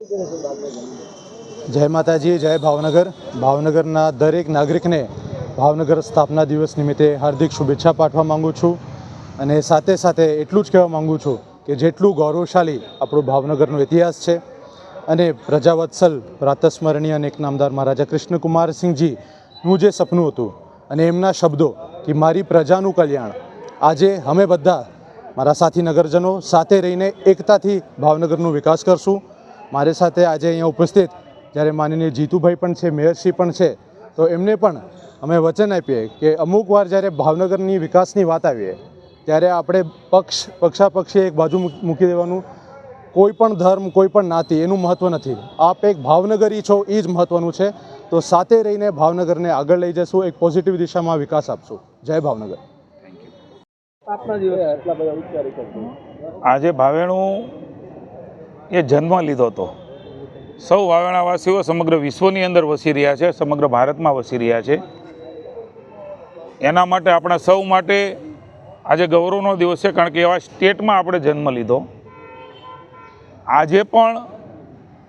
જય માતાજી, જય ભાવનગર. ભાવનગરના દરેક નાગરિકને ભાવનગર સ્થાપના દિવસ નિમિત્તે હાર્દિક શુભેચ્છા પાઠવા માગું છું અને સાથે સાથે એટલું જ કહેવા માગું છું કે જેટલું ગૌરવશાળી આપણું ભાવનગરનો ઇતિહાસ છે અને પ્રજાવત્સલ, પ્રાતસ્મરણીય અને એક નામદાર મહારાજા કૃષ્ણકુમારસિંહજીનું જે સપનું હતું અને એમના શબ્દો કે મારી પ્રજાનું કલ્યાણ, આજે અમે બધા મારા સાથી નગરજનો સાથે રહીને એકતાથી ભાવનગરનો વિકાસ કરશું. મારી સાથે આજે અહીંયા ઉપસ્થિત, જ્યારે માનનીય જીતુભાઈ પણ છે, મેયરશ્રી પણ છે, તો એમને પણ અમે વચન આપીએ કે અમુક વાર જ્યારે ભાવનગરની વિકાસની વાત આવીએ, ત્યારે આપણે પક્ષ પક્ષાપક્ષી એક બાજુ મૂકી દેવાનું. કોઈ પણ ધર્મ, કોઈ પણ નાતી, એનું મહત્ત્વ નથી. આપ એક ભાવનગરી છો એ જ મહત્ત્વનું છે. તો સાથે રહીને ભાવનગરને આગળ લઈ જશું, એક પોઝિટિવ દિશામાં વિકાસ આપશું. જય ભાવનગર. આજે ભાવેણું એ જન્મ લીધો હતો. સૌ વાવેણાવાસીઓ સમગ્ર વિશ્વની અંદર વસી રહ્યા છે, સમગ્ર ભારતમાં વસી રહ્યા છે. એના માટે આપણા સૌ માટે આજે ગૌરવનો દિવસ છે, કારણ કે એવા સ્ટેટમાં આપણે જન્મ લીધો. આજે પણ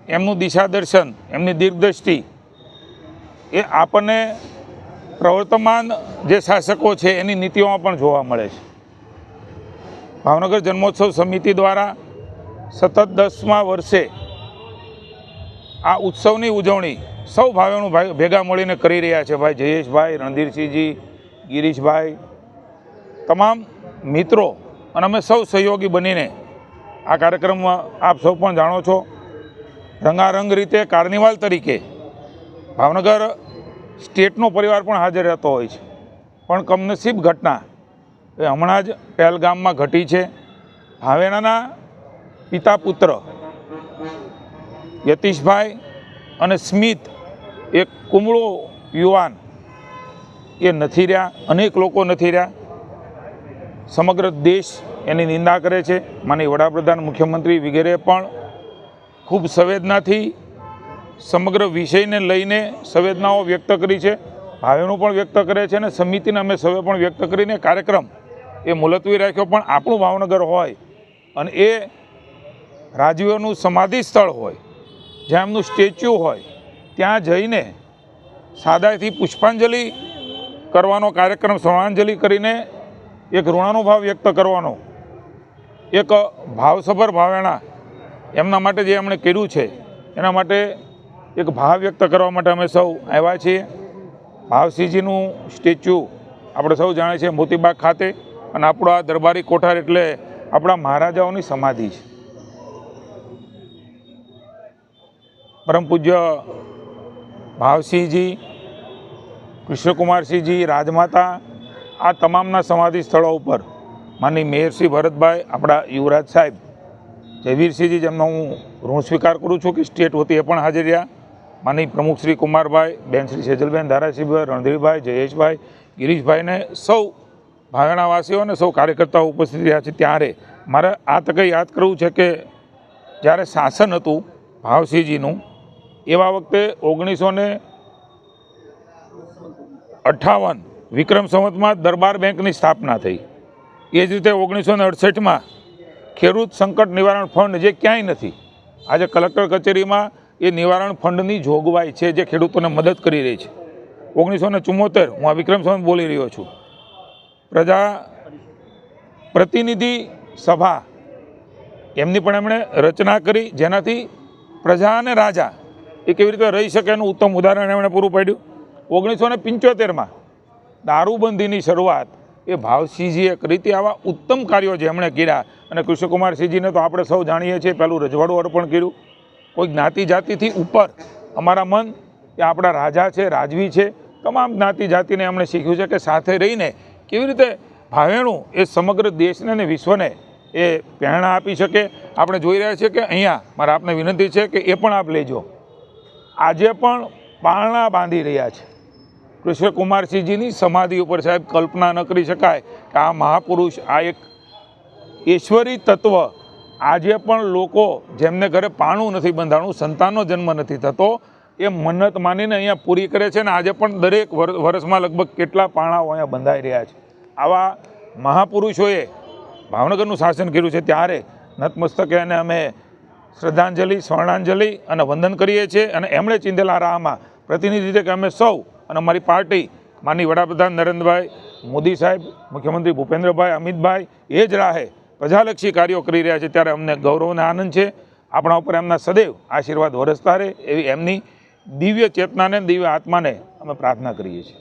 એમનું દિશા દર્શન એમની દીર્ઘદ્રષ્ટિ એ આપણને પ્રવર્તમાન જે શાસકો છે, એની નીતિઓમાં પણ જોવા મળે છે. ભાવનગર જન્મોત્સવ સમિતિ દ્વારા સતત દસમા વર્ષે આ ઉત્સવની ઉજવણી સૌ ભાવેનું ભાઈ ભેગા મળીને કરી રહ્યા છે ભાઈ જયેશભાઈ, રણધીરસિંહજી, ગિરીશભાઈ, તમામ મિત્રો અને અમે સૌ સહયોગી બનીને આ કાર્યક્રમમાં આપ સૌ પણ જાણો છો, રંગારંગ રીતે કાર્નિવાલ તરીકે ભાવનગર સ્ટેટનો પરિવાર પણ હાજર રહેતો હોય છે. પણ કમનસીબ ઘટના એ હમણાં જ પહેલગામમાં ઘટી છે. ભાવેણાના પિતા પુત્ર યતીશભાઈ અને સ્મિત, એક કુમળો યુવાન. એ નથી રહ્યા, અનેક લોકો નથી રહ્યા. સમગ્ર દેશ એની નિંદા કરે છે. માની વડાપ્રધાન, મુખ્યમંત્રી વગેરે પણ ખૂબ સંવેદનાથી સમગ્ર વિષયને લઈને સંવેદનાઓ વ્યક્ત કરી છે. ભાવેનું પણ વ્યક્ત કરે છે અને સમિતિને અમે સૌએ પણ વ્યક્ત કરીને કાર્યક્રમ એ મુલતવી રાખ્યો. પણ આપણું ભાવનગર હોય અને એ રાજવીઓનું સમાધિ સ્થળ હોય, જ્યાં એમનું સ્ટેચ્યુ હોય, ત્યાં જઈને સાદાઈથી પુષ્પાંજલિ કરવાનો કાર્યક્રમ શ્રદ્ધાંજલિ કરીને એક ઋણાનુભાવ વ્યક્ત કરવાનો, એક ભાવસભર ભાવેણા એમના માટે જે એમણે કર્યું છે, એના માટે એક ભાવ વ્યક્ત કરવા માટે અમે સૌ આવ્યા છીએ. ભાવસિંહજીનું સ્ટેચ્યુ આપણે સૌ જાણીએ છીએ મોતીબાગ ખાતે અને આપણો આ દરબારી કોઠાર એટલે આપણા મહારાજાઓની સમાધિ છે. પરમ પૂજ્ય ભાવસિંહજી, કૃષ્ણકુમારસિંહજી, રાજમાતા, આ તમામના સમાધિ સ્થળો ઉપર માની મેયરશ્રી ભરતભાઈ, આપણા યુવરાજ સાહેબ જયવીરસિંહજી જેમનો હું ઋણ સ્વીકાર કરું છું કે સ્ટેટ વતી એ પણ હાજર રહ્યા. માની પ્રમુખ શ્રી કુમારભાઈ, બેન શ્રી સેજલબેન ધારાસિંહભાઈ રણધીરભાઈ, જયેશભાઈ, ગિરીશભાઈને સૌ ભાગણાવાસીઓ સૌ કાર્યકર્તાઓ ઉપસ્થિત રહ્યા છે ત્યારે મારે આ તકે યાદ કરવું છે કે જ્યારે શાસન હતું ભાવસિંહજીનું એવા વખતે ઓગણીસો ને અઠ્ઠાવન વિક્રમ સંવતમાં દરબાર બેંકની સ્થાપના થઈ. એ જ રીતે ઓગણીસો ને અડસઠમાં ખેડૂત સંકટ નિવારણ ફંડ જે ક્યાંય નથી, આજે કલેક્ટર કચેરીમાં એ નિવારણ ફંડની જોગવાઈ છે જે ખેડૂતોને મદદ કરી રહી છે. ઓગણીસો ને ચુમ્મોતેર, હું આ વિક્રમ સંવત બોલી રહ્યો છું. પ્રજા પ્રતિનિધિ સભા, એમની પણ એમણે રચના કરી, જેનાથી પ્રજા અને રાજા એ કેવી રીતે રહી શકે એનું ઉત્તમ ઉદાહરણ એમણે પૂરું પાડ્યું? ઓગણીસો ને પંચોતેરમાં દારૂબંધીની શરૂઆત એ ભાવસિંહજીએ કરી. હતી આવા ઉત્તમ કાર્યો જેમણે કર્યા, અને કૃષ્ણકુમારસિંહજીને તો આપણે સૌ જાણીએ છીએ, પહેલું રજવાડું અર્પણ કર્યું. કોઈ જ્ઞાતિ જાતિથી ઉપર અમારા મન એ આપણા રાજા છે, રાજવી છે, તમામ જ્ઞાતિ જાતિને એમણે શીખ્યું છે કે સાથે રહીને કેવી રીતે ભાવેણું એ સમગ્ર દેશને અને વિશ્વને એ પ્રેરણા આપી શકે. આપણે જોઈ રહ્યા છીએ કે અહીંયા મારા આપને વિનંતી છે કે એ પણ આપ લેજો. આજે પણ પારણા બાંધી રહ્યા છે. કૃષ્ણકુમારસિંહજીની સમાધિ ઉપર સાહેબ કલ્પના ન કરી શકાય કે આ મહાપુરુષ આ એક ઈશ્વરી તત્વ આજે પણ લોકો જેમને ઘરે પાણું નથી બંધાણું, સંતાનનો જન્મ નથી થતો, એ મન્નત માનીને અહીંયા પૂરી કરે છે ને આજે પણ દરેક વર- વર્ષમાં લગભગ કેટલા પાણાઓ અહીંયા બંધાઈ રહ્યા છે. આવા મહાપુરુષોએ ભાવનગરનું શાસન કર્યું છે ત્યારે નતમસ્તકે અને અમે શ્રદ્ધાંજલિ, સ્વર્ણાંજલિ અને વંદન કરીએ છીએ અને એમણે ચીંધેલા રાહમાં પ્રતિનિધિ કે અમે સૌ અને અમારી પાર્ટી માનની વડાપ્રધાન નરેન્દ્રભાઈ મોદી સાહેબ, મુખ્યમંત્રી ભૂપેન્દ્રભાઈ, અમિતભાઈ એ જ રાહે પ્રજાલક્ષી કાર્યો કરી રહ્યા છે ત્યારે અમને ગૌરવ અને આનંદ છે. આપણા ઉપર એમના સદૈવ આશીર્વાદ વરસતા રહે એવી એમની દિવ્ય ચેતનાને, દિવ્ય આત્માને અમે પ્રાર્થના કરીએ છીએ.